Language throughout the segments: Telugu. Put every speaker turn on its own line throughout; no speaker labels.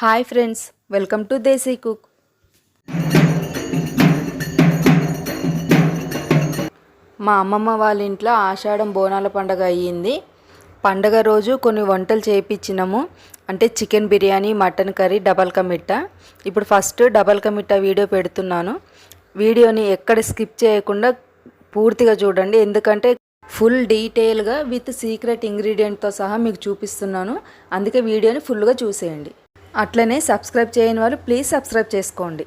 Hi friends welcome to Desi cook. మా అమ్మమ్మ వాళ్ళ ఇంట్లో ఆషాఢం బోనాల పండగ అయ్యింది. పండగ రోజు కొన్ని వంటలు చేయించినాము అంటే chicken biryani mutton curry double కమిట్టా ఇప్పుడు ఫస్ట్ డబల్ కమిట్టా వీడియో పెడుతున్నాను. వీడియోని ఎక్కడ స్కిప్ చేయకుండా పూర్తిగా చూడండి. ఎందుకంటే ఫుల్ డీటెయిల్గా విత్ సీక్రెట్ ఇంగ్రీడియంట్తో సహా మీకు చూపిస్తున్నాను. అందుకే వీడియోని ఫుల్గా చూసేయండి. అట్లనే సబ్స్క్రైబ్ చేయని వాళ్ళు ప్లీజ్ సబ్స్క్రైబ్ చేసుకోండి.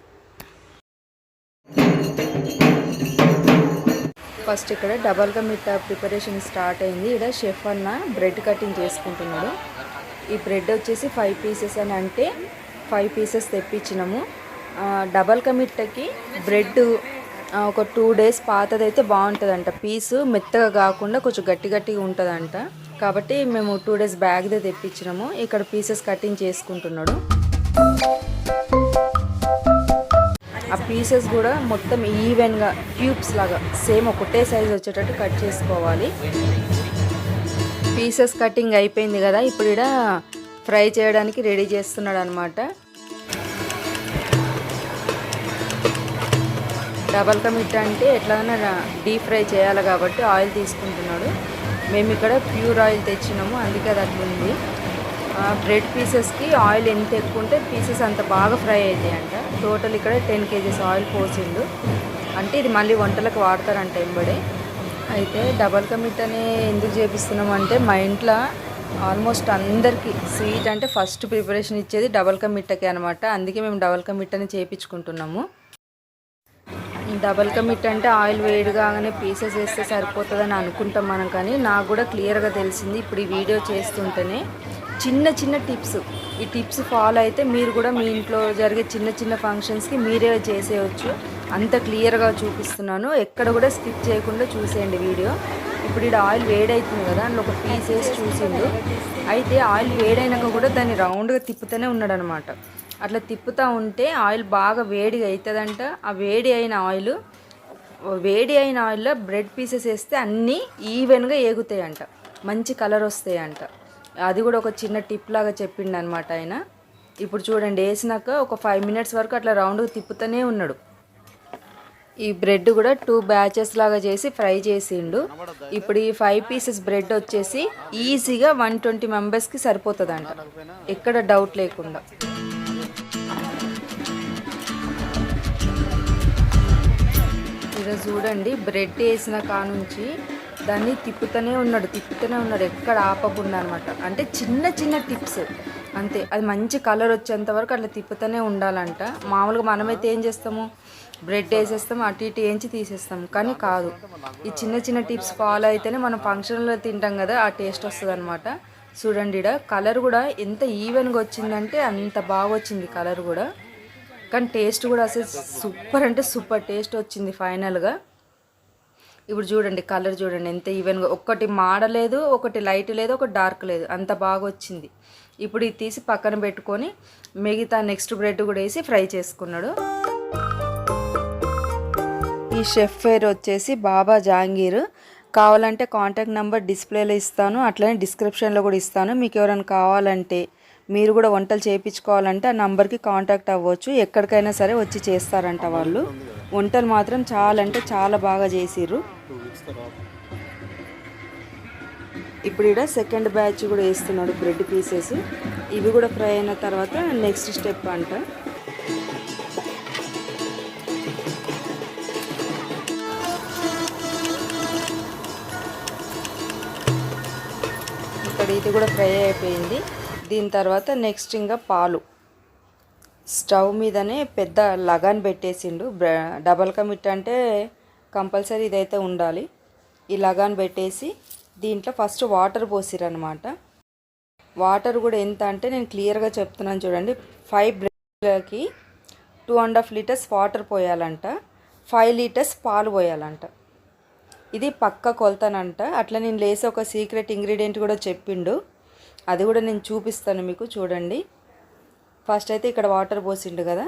ఫస్ట్ ఇక్కడ డబల్గా మిట్టా ప్రిపరేషన్ స్టార్ట్ అయింది. ఇక్కడ షెఫ్ అన్న బ్రెడ్ కటింగ్ చేసుకుంటున్నాడు. ఈ బ్రెడ్ వచ్చేసి ఫైవ్ పీసెస్ అని అంటే ఫైవ్ పీసెస్ తెప్పించినాము. డబల్ కమిట్టకి బ్రెడ్ ఒక టూ డేస్ పాతదైతే బాగుంటుందంట. పీసు మెత్తగా కాకుండా కొంచెం గట్టి గట్టిగా ఉంటుందంట. కాబట్టి మేము టూ డేస్ బ్యాగ్దే తెప్పించినాము. ఇక్కడ పీసెస్ కటింగ్ చేసుకుంటున్నాడు. ఆ పీసెస్ కూడా మొత్తం ఈవెన్గా క్యూబ్స్ లాగా సేమ్ ఒకటే సైజ్ వచ్చేటట్టు కట్ చేసుకోవాలి. పీసెస్ కటింగ్ అయిపోయింది కదా ఇప్పుడు ఇక్కడ ఫ్రై చేయడానికి రెడీ చేస్తున్నాడు అనమాట డబల్ కమిట్ అంటే ఎట్లాగైనా డీప్ ఫ్రై చేయాలి కాబట్టి ఆయిల్ తీసుకుంటున్నాడు. మేము ఇక్కడ ప్యూర్ ఆయిల్ తెచ్చినాము అందుకే అది అట్లుంది ఉంది. బ్రెడ్ పీసెస్కి ఆయిల్ ఎంత ఎక్కువ ఉంటే పీసెస్ అంత బాగా ఫ్రై అవుతాయి అంట. టోటల్ ఇక్కడ టెన్ కేజీస్ ఆయిల్ పోసిండు. అంటే ఇది మళ్ళీ వంటలకు వాడతారంట ఎంబడే. అయితే డబల్ కమిట్ అనే ఎందుకు చేపిస్తున్నాం అంటే మా ఇంట్లో ఆల్మోస్ట్ అందరికీ స్వీట్ అంటే ఫస్ట్ ప్రిపరేషన్ ఇచ్చేది డబల్ కమిట్టకి అనమాట అందుకే మేము డబల్ కమిట్ అని చేయించుకుంటున్నాము డబల్ కమిట్ అంటే ఆయిల్ వేడి కాగానే పీసెస్ వేస్తే సరిపోతుందని అనుకుంటాం మనం కానీ నాకు కూడా క్లియర్గా తెలిసింది ఇప్పుడు ఈ వీడియో చేస్తుంటేనే. చిన్న చిన్న టిప్స్. ఈ టిప్స్ ఫాలో అయితే మీరు కూడా మీ ఇంట్లో జరిగే చిన్న చిన్న ఫంక్షన్స్కి మీరే చేసేయచ్చు. అంత క్లియర్గా చూపిస్తున్నాను. ఎక్కడ కూడా స్కిప్ చేయకుండా చూసేయండి వీడియో. ఇప్పుడు ఇక్కడ ఆయిల్ వేడవుతుంది కదా అందులో ఒక పీస్ వేసి చూసిండు. అయితే ఆయిల్ వేడైనాక కూడా దాన్ని రౌండ్గా తిప్పుతూనే ఉన్నాడు అనమాట అట్లా తిప్పుతూ ఉంటే ఆయిల్ బాగా వేడిగా అవుతుందంట ఆ వేడి అయిన ఆయిల్ వేడి అయిన ఆయిల్లో బ్రెడ్ పీసెస్ వేస్తే అన్నీ ఈవెన్గా ఏగుతాయంట. మంచి కలర్ వస్తాయంట. అది కూడా ఒక చిన్న టిప్ లాగా చెప్పిండు అనమాట ఆయన. ఇప్పుడు చూడండి వేసినాక ఒక ఫైవ్ మినిట్స్ వరకు అట్లా రౌండ్గా తిప్పుతూనే ఉన్నాడు. ఈ బ్రెడ్ కూడా టూ బ్యాచెస్ లాగా చేసి ఫ్రై చేసిండు. ఇప్పుడు ఈ ఫైవ్ పీసెస్ బ్రెడ్ వచ్చేసి ఈజీగా వన్ ట్వంటీ మెంబర్స్కి సరిపోతుందంట. ఎక్కడ డౌట్ లేకుండా. ఇక్కడ చూడండి బ్రెడ్ వేసిన కానుంచి దాన్ని తిప్పుతూనే ఉన్నాడు తిప్పుతూనే ఉన్నాడు. ఎక్కడ ఆపకుండా అనమాట అంటే చిన్న చిన్న టిప్స్. అంతే అది మంచి కలర్ వచ్చేంత వరకు అట్లా తిప్పుతూనే ఉండాలంట. మామూలుగా మనమైతే ఏం చేస్తాము? బ్రెడ్ వేసేస్తాం అటు ఇటు ఏంచి తీసేస్తాం కానీ కాదు. ఈ చిన్న చిన్న టిప్స్ ఫాలో అయితేనే మనం ఫంక్షన్లో తింటాం కదా ఆ టేస్ట్ వస్తుంది అనమాట చూడండి కలర్ కూడా ఎంత ఈవెన్గా వచ్చిందంటే అంత బాగా వచ్చింది కలర్ కూడా. కానీ టేస్ట్ కూడా అసలు సూపర్ అంటే సూపర్ టేస్ట్ వచ్చింది ఫైనల్గా. ఇప్పుడు చూడండి కలర్ చూడండి ఎంత ఈవెన్గా ఒకటి మాడలేదు ఒకటి లైట్ లేదు ఒకటి డార్క్ లేదు అంత బాగా వచ్చింది. ఇప్పుడు ఇది తీసి పక్కన పెట్టుకొని మిగతా నెక్స్ట్ బ్రెడ్ కూడా వేసి ఫ్రై చేసుకున్నాడు. ఈ షెఫ్ పేరు వచ్చేసి బాబా జాంగీర్. కావాలంటే కాంటాక్ట్ నెంబర్ డిస్ప్లేలో ఇస్తాను అట్లనే డిస్క్రిప్షన్లో కూడా ఇస్తాను. మీకు ఎవరైనా కావాలంటే మీరు కూడా వంటలు చేయించుకోవాలంటే ఆ నంబర్కి కాంటాక్ట్ అవ్వచ్చు. ఎక్కడికైనా సరే వచ్చి చేస్తారంట వాళ్ళు. వంటలు మాత్రం చాలా అంటే చాలా బాగా చేసిర్రు. ఇప్పుడు ఇక్కడ సెకండ్ బ్యాచ్ కూడా వేస్తున్నాడు బ్రెడ్ పీసెస్ ఇవి కూడా ఫ్రై అయిన తర్వాత నెక్స్ట్ స్టెప్ అంట. ఇక్కడ ఇది కూడా ఫ్రై అయిపోయింది. దీని తర్వాత నెక్స్ట్ ఇంకా పాలు. స్టవ్ మీదనే పెద్ద లగాన్ పెట్టేసిండు. డబల్ కమిట్ అంటే కంపల్సరీ ఇదైతే ఉండాలి. ఈ లగాన్ పెట్టేసి దీంట్లో ఫస్ట్ వాటర్ పోసిరనమాట వాటర్ కూడా ఎంత అంటే నేను క్లియర్గా చెప్తున్నాను చూడండి. Five బ్రెడ్లకి two and half litres water పోయాలంట. Five litres పాలు పోయాలంట. ఇది పక్క కొలతనంట. అట్లా నేను లేసి ఒక సీక్రెట్ ఇంగ్రీడియంట్ కూడా చెప్పిండు. అది కూడా నేను చూపిస్తాను మీకు చూడండి. ఫస్ట్ అయితే ఇక్కడ వాటర్ పోసిండు కదా.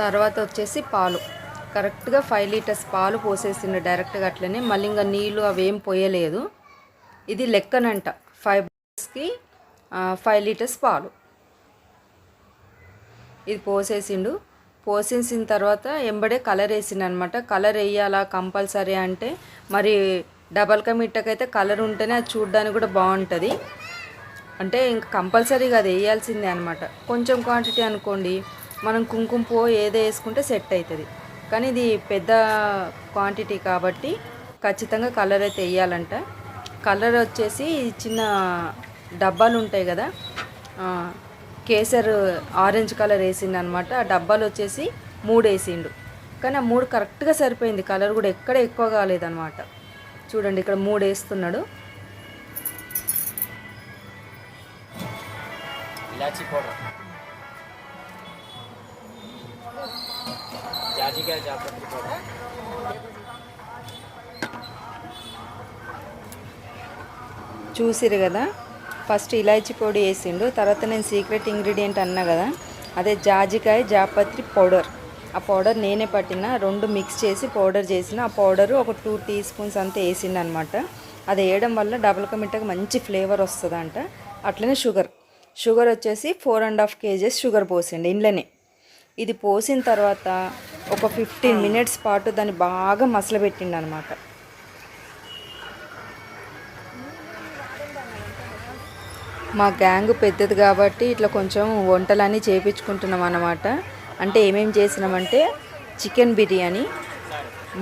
తర్వాత వచ్చేసి పాలు. కరెక్ట్గా ఫైవ్ లీటర్స్ పాలు పోసేసిండు డైరెక్ట్గా అట్లనే. మళ్ళీ ఇంకా నీళ్ళు అవేం పోయలేదు. ఇది లెక్కనంట. ఫైవ్ బాక్స్కి ఫైవ్ లీటర్స్ పాలు. ఇది పోసేసిండు. పోసేసిన తర్వాత ఎంబడే కలర్ వేసింది అనమాట కలర్ వేయాలా కంపల్సరీ అంటే మరి డబల్ కమిట్టకైతే కలర్ ఉంటేనే అది చూడడానికి కూడా బాగుంటుంది. అంటే ఇంకా కంపల్సరీగా అది వేయాల్సిందే అనమాట. కొంచెం క్వాంటిటీ అనుకోండి మనం కుంకుమ పో ఏదో వేసుకుంటే సెట్ అవుతుంది కానీ ఇది పెద్ద క్వాంటిటీ కాబట్టి ఖచ్చితంగా కలర్ అయితే వేయాలంట. కలర్ వచ్చేసి చిన్న డబ్బాలు ఉంటాయి కదా కేసర్ ఆరెంజ్ కలర్ వేసిండు అనమాట ఆ డబ్బాలు వచ్చేసి మూడు వేసిండు. కానీ ఆ మూడు కరెక్ట్గా సరిపోయింది. కలర్ కూడా ఎక్కడ ఎక్కువ కాలేదనమాట. చూడండి ఇక్కడ మూడు వేస్తున్నాడు. చూసిరు కదా? ఫస్ట్ ఇలాచి పొడి వేసిండు. తర్వాత నేను సీక్రెట్ ఇంగ్రీడియంట్ అన్నా కదా అదే జాజికాయ జాపత్రి పౌడర్. ఆ పౌడర్ నేనే పట్టిన రెండు మిక్స్ చేసి పౌడర్ చేసిన ఆ పౌడర్ ఒక టూ టీ స్పూన్స్ అంతా వేసిండు అనమాట అది వేయడం వల్ల డబుల్ కమిట్టకి మంచి ఫ్లేవర్ వస్తుందంట. అట్లనే షుగర్ షుగర్ వచ్చేసి four and half KGs sugar పోసిండు ఇంట్లోనే ఇది పోసిన తర్వాత ఒక ఫిఫ్టీన్ మినిట్స్ పాటు దాన్ని బాగా మసలబెట్టిండు అనమాట మా గ్యాంగ్ పెద్దది కాబట్టి ఇట్లా కొంచెం వంటలన్నీ చేపించుకుంటున్నాం అన్నమాట. అంటే ఏమేం చేసినామంటే chicken biryani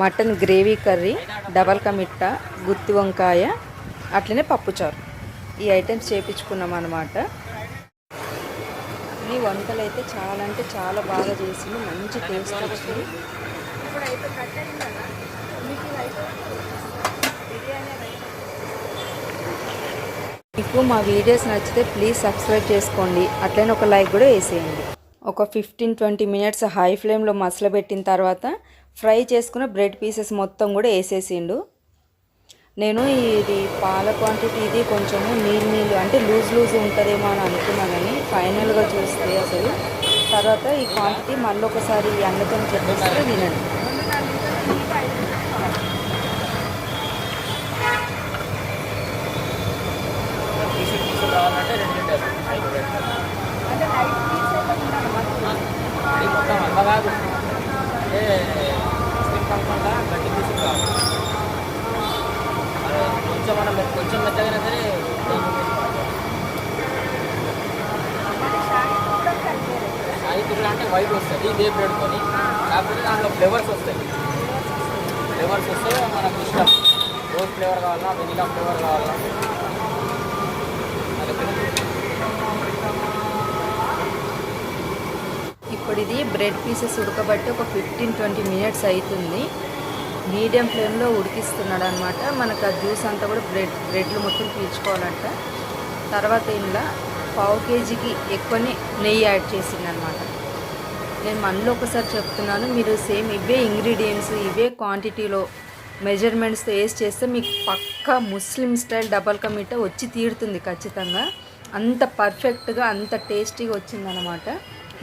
mutton gravy curry double కమిట్ట గుత్తి వంకాయ అట్లనే పప్పుచారు ఈ ఐటమ్స్ చేపించుకున్నాం అనమాట ఈ వంటలు అయితే చాలా అంటే చాలా బాగా చేసింది మంచి టేస్ట్ వచ్చింది. మీకు మా వీడియోస్ నచ్చితే ప్లీజ్ సబ్స్క్రైబ్ చేసుకోండి. అట్లనే ఒక లైక్ కూడా వేసేయండి. ఒక ఫిఫ్టీన్ ట్వంటీ మినిట్స్ హై ఫ్లేమ్లో మసలబెట్టిన తర్వాత ఫ్రై చేసుకున్న బ్రెడ్ పీసెస్ మొత్తం కూడా వేసేసిండు. నేను ఇది పాల క్వాంటిటీ ఇది కొంచెము నీళ్ళు నీళ్ళు అంటే లూజ్ లూజ్ ఉంటుందేమో అని అనుకున్నా కానీ ఫైనల్గా చూస్తే అసలు. తర్వాత ఈ క్వాంటిటీ మళ్ళీ ఒకసారి అన్నతో చెప్పేసి తినండి
పీసు పీసు కావాలంటే రెండు లీటర్లు. ఐదు లీటర్లు అది మొత్తం అంత కాదు. అంటే స్టిక్ కాకుండా గట్టి పీసు కావాలి. కొంచెం మనం కొంచెం మెత్తగా సరే సాయి తిరుగుడు అంటే వైట్ వస్తుంది ఇదే బ్రెడ్తోని కాకపోతే దాంట్లో ఫ్లేవర్స్ వస్తాయి. ఫ్లేవర్స్ వస్తే మనకు ఇష్టం. రోజ్ ఫ్లేవర్ కావాలా వెనిలా ఫ్లేవర్ కావాలా అది
ఇప్పుడు ఇది బ్రెడ్ పీసెస్ ఉడకబట్టి ఒక ఫిఫ్టీన్ ట్వంటీ మినిట్స్ అవుతుంది మీడియం ఫ్లేమ్లో ఉడికిస్తున్నాడు అనమాట మనకు ఆ జ్యూస్ అంతా కూడా బ్రెడ్ బ్రెడ్లు మొత్తం పీల్చుకోవాలంట. తర్వాత ఇంట్లో పావు కేజీకి ఎక్కువనే నెయ్యి యాడ్ చేసింది అనమాట నేను మనలో ఒకసారి చెప్తున్నాను మీరు సేమ్ ఇవే ఇంగ్రీడియంట్స్ ఇవే క్వాంటిటీలో మెజర్మెంట్స్తో వేసి చేస్తే మీకు పక్కా ముస్లిం స్టైల్ డబల్ కమీట వచ్చి తీరుతుంది ఖచ్చితంగా. అంత పర్ఫెక్ట్గా అంత టేస్టీగా వచ్చిందనమాట.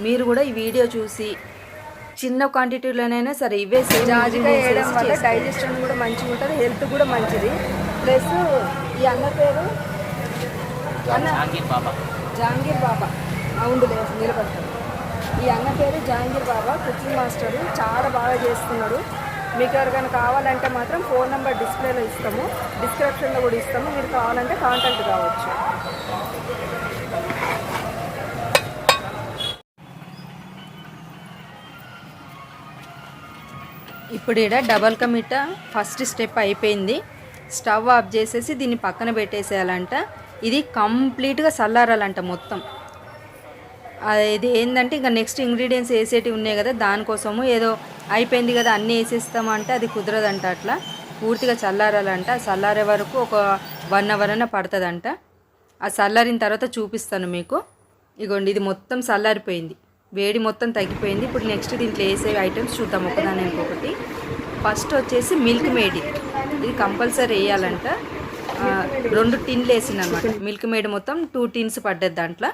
మీరు కూడా ఈ వీడియో చూసి చిన్న క్వాంటిటీలోనైనా సరే ఇవే జాజిగా వేయడం వల్ల డైజెషన్ కూడా మంచిగా ఉంటుంది హెల్త్ కూడా మంచిది. ప్లస్ ఈ అన్న పేరు? అన్న
జాంగీర్ బాబా.
జహాంగీర్ బాబా. అవును నిలబడతాడు ఈ అన్న పేరు జహాంగీర్ బాబా కుకింగ్ మాస్టర్ చాలా బాగా చేస్తున్నాడు. మీకు ఎవరికైనా కావాలంటే మాత్రం ఫోన్ నెంబర్ డిస్ప్లేలో ఇస్తాము. డిస్క్రిప్షన్లో కూడా ఇస్తాము. మీరు కావాలంటే కాంటాక్ట్ కావచ్చు. ఇప్పుడు ఇక్కడ డబల్ కమిట ఫస్ట్ స్టెప్ అయిపోయింది. స్టవ్ ఆఫ్ చేసేసి దీన్ని పక్కన పెట్టేసేయాలంట. ఇది కంప్లీట్గా చల్లారాలంట మొత్తం. ఇది ఏంటంటే ఇంకా నెక్స్ట్ ఇంగ్రీడియంట్స్ వేసేటివి ఉన్నాయి కదా దానికోసము ఏదో అయిపోయింది కదా అన్నీ వేసేస్తామంటే అది కుదరదంట అట్లా. పూర్తిగా చల్లారాలంట. చల్లారే వరకు ఒక వన్ అవర్ అయినా పడుతుందంట. ఆ చల్లారిన తర్వాత చూపిస్తాను మీకు. ఇగోండి ఇది మొత్తం చల్లారిపోయింది. వేడి మొత్తం తగ్గిపోయింది. ఇప్పుడు నెక్స్ట్ దీంట్లో వేసే ఐటమ్స్ చూద్దాం ఒకదాని ఇంకొకటి. ఫస్ట్ వచ్చేసి మిల్క్ మేడ్ ఇది కంపల్సరీ వేయాలంట. రెండు టిన్లు వేసింది అనమాట మిల్క్ మేడ్ మొత్తం టూ టిన్స్ పడ్డది దాంట్లో.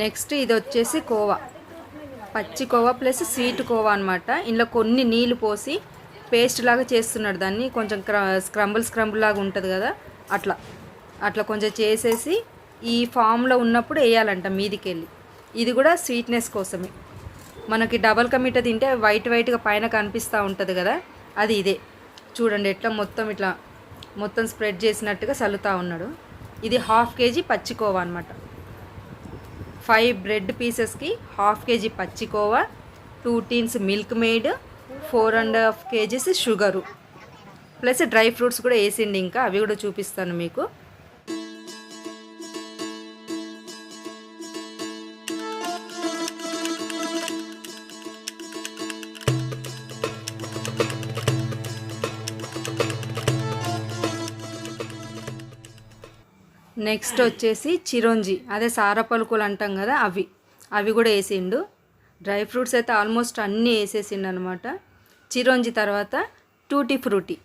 నెక్స్ట్ ఇది వచ్చేసి కోవా. పచ్చి కోవా ప్లస్ స్వీట్ కోవా అనమాట ఇందులో కొన్ని నీళ్ళు పోసి పేస్ట్ లాగా చేస్తున్నాడు దాన్ని. కొంచెం క్ర స్క్రంబుల్ స్క్రంబుల్ లాగా ఉంటుంది కదా అట్లా. అట్లా కొంచెం చేసేసి ఈ ఫామ్లో ఉన్నప్పుడు వేయాలంట మీదికి వెళ్ళి ఇది కూడా స్వీట్నెస్ కోసమే. మనకి డబల్ కమిట తింటే వైట్ వైట్గా పైన కనిపిస్తూ ఉంటుంది కదా అది ఇదే. చూడండి ఎట్లా మొత్తం ఇట్లా మొత్తం స్ప్రెడ్ చేసినట్టుగా చల్లుతూ ఉన్నాడు. ఇది హాఫ్ కేజీ పచ్చికోవా అనమాట ఫైవ్ బ్రెడ్ పీసెస్కి half KG పచ్చికోవా two tins Milkmaid four and half KGs sugar. Plus dry fruits కూడా వేసిండి ఇంకా అవి కూడా చూపిస్తాను మీకు. నెక్స్ట్ వచ్చేసి చిరోంజి అదే సార పలుకులు అంటాం కదా అవి. అవి కూడా వేసిండు. డ్రై ఫ్రూట్స్ అయితే ఆల్మోస్ట్ అన్నీ వేసేసిండు అనమాట చిరోంజి తర్వాత టూటీ ఫ్రూటీ.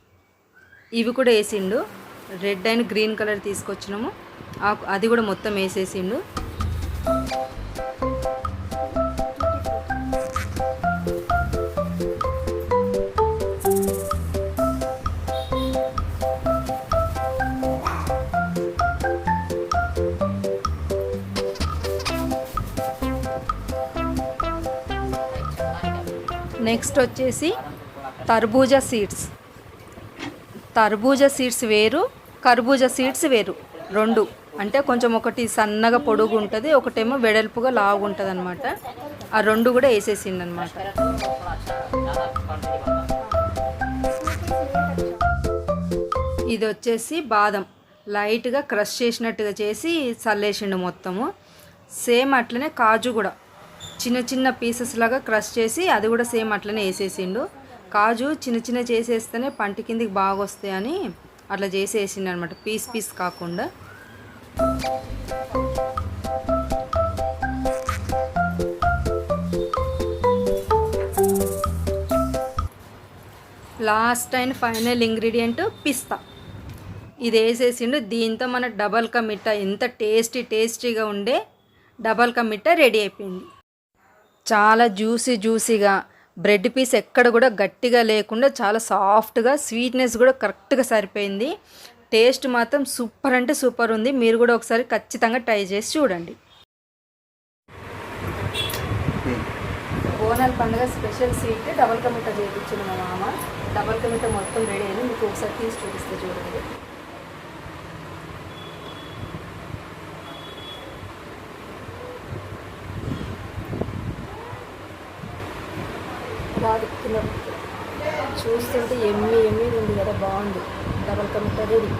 ఇవి కూడా వేసిండు. రెడ్ అండ్ గ్రీన్ కలర్ తీసుకొచ్చినాము. అది కూడా మొత్తం వేసేసిండు. నెక్స్ట్ వచ్చేసి తర్బూజ సీడ్స్. తర్బూజా సీడ్స్ వేరు కర్బూజా సీడ్స్ వేరు. రెండు. అంటే కొంచెం ఒకటి సన్నగా పొడుగు ఉంటుంది ఒకటేమో వెడల్పుగా లావు ఉంటుంది అనమాట ఆ రెండు కూడా వేసేసిండు అనమాట ఇది వచ్చేసి బాదం. లైట్గా క్రష్ చేసినట్టుగా చేసి చల్లేసిండు మొత్తము. సేమ్ అట్లనే కాజు కూడా. చిన్న చిన్న పీసెస్ లాగా క్రష్ చేసి అది కూడా సేమ్ అట్లనే వేసేసిండు. కాజు చిన్న చిన్న చేసేస్తేనే పంట కిందికి బాగా వస్తాయని అట్లా చేసేసిండు అనమాట పీస్ పీస్ కాకుండా. లాస్ట్ అండ్ ఫైనల్ ఇంగ్రీడియంట్ పిస్తా. ఇది వేసేసిండు. దీంతో మన డబల్ కా మిట్ట ఎంత టేస్టీ టేస్టీగా ఉండే డబల్ కా మిట్ట రెడీ అయిపోయింది. చాలా జ్యూసీ జ్యూసీగా బ్రెడ్ పీస్ ఎక్కడ కూడా గట్టిగా లేకుండా చాలా సాఫ్ట్గా స్వీట్నెస్ కూడా కరెక్ట్గా సరిపోయింది. టేస్ట్ మాత్రం సూపర్ అంటే సూపర్ ఉంది. మీరు కూడా ఒకసారి ఖచ్చితంగా ట్రై చేసి చూడండి. బోనాల పండుగ స్పెషల్ స్వీట్ డబల్ కమిట చేయించింది మా మామ. డబల్ కమిట మొత్తం రెడీ అయింది. మీకు ఒకసారి తీసి చూపిస్తే చూడండి. చూస్తుంటే ఎమ్మి ఎమ్మి ఉంది కదా బాగుంది. డబల్ కమిటర్ రెడీ.